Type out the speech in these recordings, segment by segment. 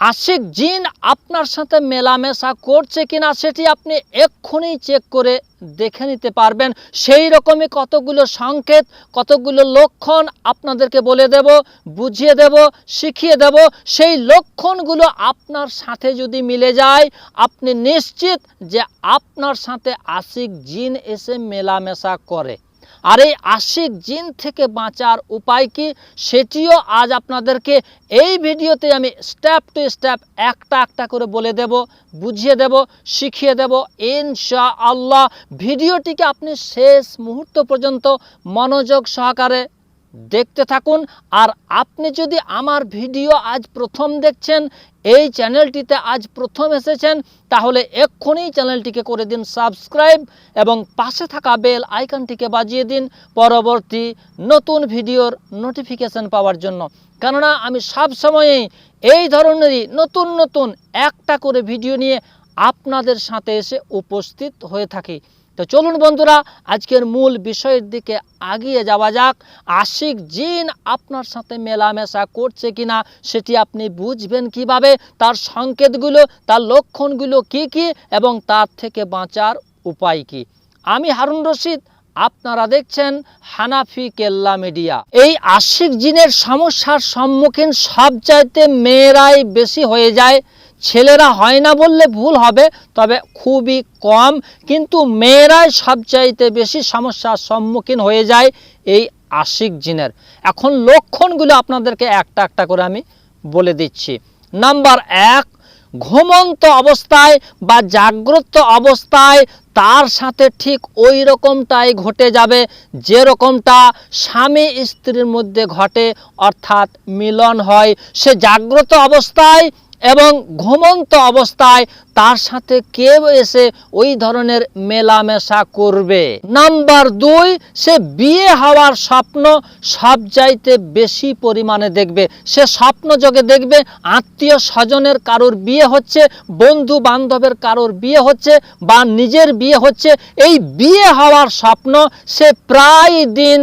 আশিক জিন আপনার সাথে মেলামেশা করছে কিনা সেটি আপনি এক্ষুনি চেক করে দেখে নিতে পারবেন। সেই রকমই কতগুলো সংকেত, কতগুলো লক্ষণ আপনাদেরকে বলে দেব, বুঝিয়ে দেব, শিখিয়ে দেব। সেই লক্ষণগুলো আপনার সাথে যদি মিলে যায়, আপনি নিশ্চিত যে আপনার সাথে আশিক জিন এসে মেলামেশা করে। আর এই আশিক জিন থেকে বাঁচার উপায় কি সেটিও আজ আপনাদেরকে এই ভিডিওতে আমি স্টেপ টু স্টেপ একটা একটা করে বলে দেব, বুঝিয়ে দেব, শিখিয়ে দেব। ইনশা আল্লাহ ভিডিওটিকে আপনি শেষ মুহূর্ত পর্যন্ত মনোযোগ সহকারে দেখতে থাকুন। আর আপনি যদি আমার ভিডিও আজ প্রথম দেখছেন, এই চ্যানেলটিতে আজ প্রথম এসেছেন, তাহলে এক্ষুনি চ্যানেলটিকে করে দিন সাবস্ক্রাইব এবং পাশে থাকা বেল আইকনটিকে বাজিয়ে দিন পরবর্তী নতুন ভিডিওর নোটিফিকেশন পাওয়ার জন্য। কেননা আমি সব সময়েই এই ধরনেরই নতুন নতুন একটা করে ভিডিও নিয়ে আপনাদের সাথে এসে উপস্থিত হয়ে থাকি। তো চলুন বন্ধুরা, আজকের মূল বিষয়ের দিকে আগিয়ে যাওয়া যাক। আশিক জিন আপনার সাথে মেলামেশা করছে কিনা সেটি আপনি বুঝবেন কীভাবে? তার সংকেতগুলো, তার লক্ষণগুলো কি কি এবং তার থেকে বাঁচার উপায় কি? আমি হারুন রশিদ, আপনারা দেখছেন হানাফি কেল্লা মিডিয়া। এই আশিক জিনের সমস্যার সম্মুখীন সবচাইতে মেয়েরাই বেশি হয়ে যায়। ছেলেরা হয় না বললে ভুল হবে, তবে খুবই কম। কিন্তু মেয়েরাই সবচাইতে বেশি সমস্যার সম্মুখীন হয়ে যায় এই আশিক জিনের। এখন লক্ষণগুলো আপনাদেরকে একটা একটা করে আমি বলে দিচ্ছি। নাম্বার এক, ঘুমন্ত অবস্থায় বা জাগ্রত অবস্থায় তার সাথে ঠিক ওই রকমটাই ঘটে যাবে যে রকমটা স্বামী স্ত্রীর মধ্যে ঘটে, অর্থাৎ মিলন হয়। সে জাগ্রত অবস্থায় এবং ঘুমন্ত অবস্থায় তার সাথে কেউ এসে ওই ধরনের মেলামেশা করবে। নাম্বার দুই, সে বিয়ে হওয়ার স্বপ্ন সব চাইতে বেশি পরিমাণে দেখবে। সে স্বপ্ন যোগে দেখবে আত্মীয় স্বজনের কারোর বিয়ে হচ্ছে বন্ধু বান্ধবের কারোর বিয়ে হচ্ছে বা নিজের বিয়ে হচ্ছে। এই বিয়ে হওয়ার স্বপ্ন সে প্রায় দিন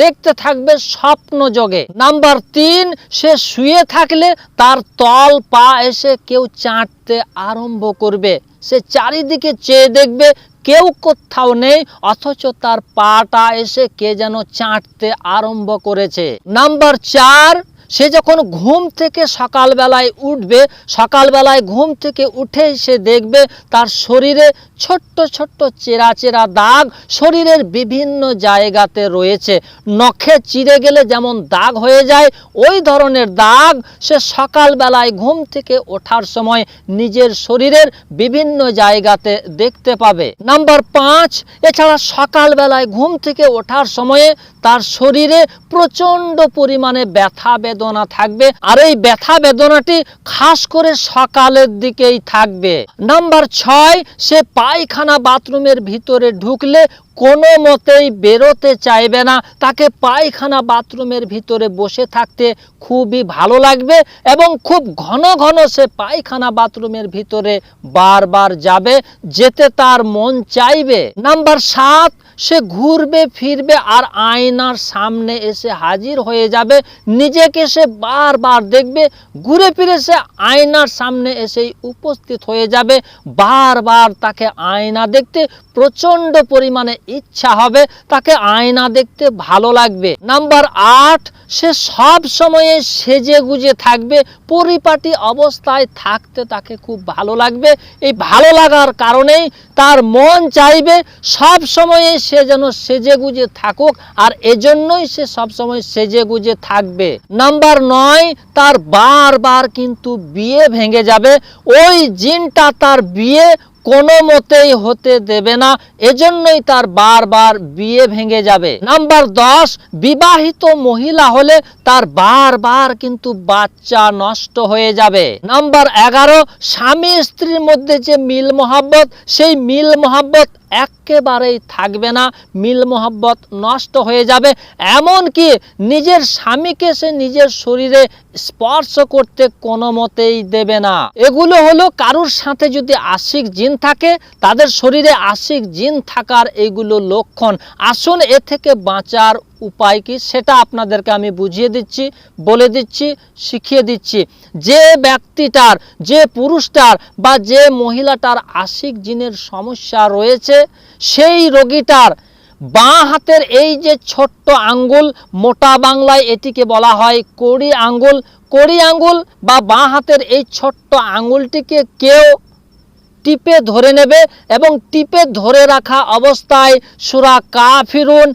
দেখতে থাকবে স্বপ্ন যোগে নাম্বার তিন, সে শুয়ে থাকলে তার তল পা এসে কেউ চাঁটতে আরম্ভ করবে। সে চারিদিকে চেয়ে দেখবে কেউ কোথাও নেই, অথচ তার পাটা এসে কে যেন চাঁটতে আরম্ভ করেছে। নাম্বার চার সে যখন ঘুম থেকে সকালবেলায় উঠবে, সকালবেলায় ঘুম থেকে উঠে সে দেখবে তার শরীরে ছোট্ট ছোট্ট চেরা চেরা দাগ শরীরের বিভিন্ন জায়গাতে রয়েছে। নখে চিরে গেলে যেমন দাগ হয়ে যায়, ওই ধরনের দাগ সে সকালবেলায় ঘুম থেকে ওঠার সময় নিজের শরীরের বিভিন্ন জায়গাতে দেখতে পাবে। নাম্বার পাঁচ, এছাড়া সকালবেলায় ঘুম থেকে ওঠার সময়ে তার শরীরে প্রচণ্ড পরিমাণে ব্যথা বেদনা থাকবে আর এই ব্যথা বেদনাটি খাস করে সকালের দিকেই থাকবে। নাম্বার ছয়, সে পায়খানা বাথরুমের ভিতরে ঢুকলে কোনো মতেই বেরোতে চাইবে না। তাকে পায়খানা বাথরুমের ভিতরে বসে থাকতে খুবই ভালো লাগবে এবং খুব ঘন ঘন সে পায়খানা বাথরুমের ভিতরে বারবার যাবে, যেতে তার মন চাইবে। নাম্বার সাত, সে ঘুরবে, ফিরবে আর আয়নার সামনে এসে হাজির হয়ে যাবে। নিজেকে সে বারবার দেখবে, ঘুরে ফিরে সে আয়নার সামনে এসেই উপস্থিত হয়ে যাবে। বারবার তাকে আয়না দেখতে প্রচণ্ড পরিমাণে ইচ্ছা হবে, তাকে আয়না দেখতে ভালো লাগবে। নাম্বার আট, সে সব সময়ে সেজে গুজে থাকবে, পরিপাটি অবস্থায় থাকতে তাকে খুব ভালো লাগবে। এই ভালো লাগার কারণেই তার মন চাইবে, সব সময়ে সে যেন সেজে গুজে থাকুক, আর এজন্যই সে সব সময় সেজে গুজে থাকবে। নাম্বার নয়, তার বারবার কিন্তু বিয়ে ভেঙে যাবে। ওই জিনটা তার বিয়ে কোনো মতেই হতে দেবে না। এজন্যই তার বারবার বিয়ে ভেঙে যাবে। নাম্বার দশ, বিবাহিত মহিলা হলে তার বারবার কিন্তু বাচ্চা নষ্ট হয়ে যাবে। নাম্বার এগারো, স্বামী স্ত্রীর মধ্যে যে মিল মোহাব্বত, সেই মিল মহাব্বত একেবারেই থাকবে না, মিল মোহাব্বত নষ্ট হয়ে যাবে। এমন কি নিজের স্বামীকে সে নিজের শরীরে স্পর্শ করতে কোনো মতেই দেবে না। এগুলো হলো কারুর সাথে যদি আশিক জিন থাকে, তাদের শরীরে আশিক জিন থাকার এগুলো লক্ষণ। আসুন এ থেকে বাঁচার উপায় কি? সেটা আপনাদেরকে আমি বুঝিয়ে দিচ্ছি, বলে দিচ্ছি, শিখিয়ে দিচ্ছি। যে ব্যক্তিটার যে পুরুষটার বা যে মহিলাটার আশিক জিনের সমস্যা রয়েছে, সেই রোগীটার বাঁ হাতের এই যে ছোট্ট আঙ্গুল, মোটা বাংলায় এটিকে বলা হয় কড়ি আঙ্গুল। কড়ি আঙ্গুল বা বাঁ হাতের এই ছোট্ট আঙ্গুলটিকে কেউ টিপে ধরে নেবে এবং টিপে ধরে রাখা অবস্থায় সুরা কাফিরুন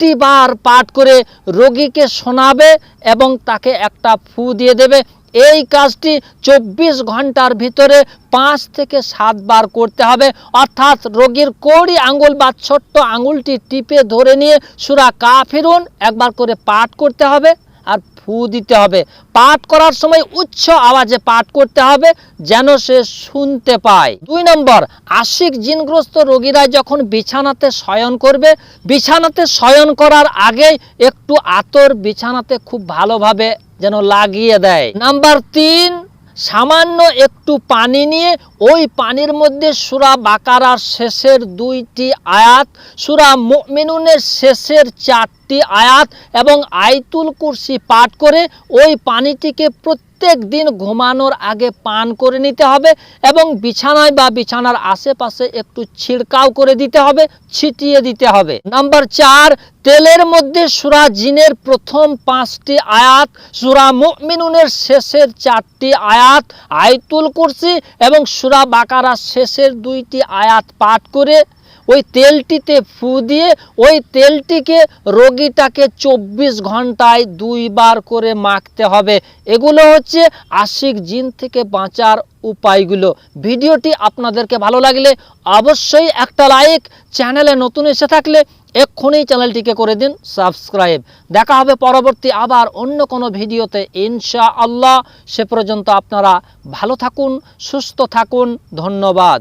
একটি বার পাঠ করে রোগীকে শোনাবে এবং তাকে একটা ফু দিয়ে দেবে। এই কাজটি চব্বিশ ঘণ্টার ভিতরে পাঁচ থেকে সাতবার করতে হবে। অর্থাৎ রোগীর কড়ি আঙুল বা ছোট্ট আঙুলটি টিপে ধরে নিয়ে সুরা কাফিরুন একবার করে পাঠ করতে হবে। ফু দিতে হবে। পাঠ করার সময় উচ্চ আওয়াজে পাঠ করতে হবে যেন সে শুনতে পায়। দুই নম্বর, আশিক জিনগ্রস্ত রোগীরা যখন বিছানাতে শয়ন করবে, বিছানাতে শয়ন করার আগে একটু আতর বিছানাতে খুব ভালোভাবে যেন লাগিয়ে দেয়। নাম্বার তিন সামান্য একটু পানি নিয়ে ওই পানির মধ্যে সুরা বাকারার শেষের দুইটি আয়াত, সুরা মিনুনের শেষের চারটি আয়াত এবং আইতুল কুরসি পাঠ করে ওই পানিটিকে প্রত্যেক দিন ঘুমানোর আগে পান করে নিতে হবে এবং বিছানায় বা বিছানার আশেপাশে একটু ছিড়কাও করে দিতে হবে, ছিটিয়ে দিতে হবে। নাম্বার চার, তেলের মধ্যে সুরা জিনের প্রথম পাঁচটি আয়াত, সুরা মুমিনুনের শেষের চারটি আয়াত, আয়তুল কুরসি এবং সুরা বাকারা শেষের দুইটি আয়াত পাঠ করে ওই তেলটিতে ফু দিয়ে ওই তেলটিকে রোগীটাকে চব্বিশ ঘন্টায় দুইবার করে মাখতে হবে। এগুলো হচ্ছে আশিক জিন থেকে বাঁচার উপায়গুলো। ভিডিওটি আপনাদেরকে ভালো লাগলে অবশ্যই একটা লাইক, চ্যানেলে নতুন এসে থাকলে এক্ষুনি চ্যানেলটিকে করে দিন সাবস্ক্রাইব। দেখা হবে পরবর্তী আবার অন্য কোনো ভিডিওতে। ইনশা আল্লাহ সে পর্যন্ত আপনারা ভালো থাকুন, সুস্থ থাকুন, ধন্যবাদ।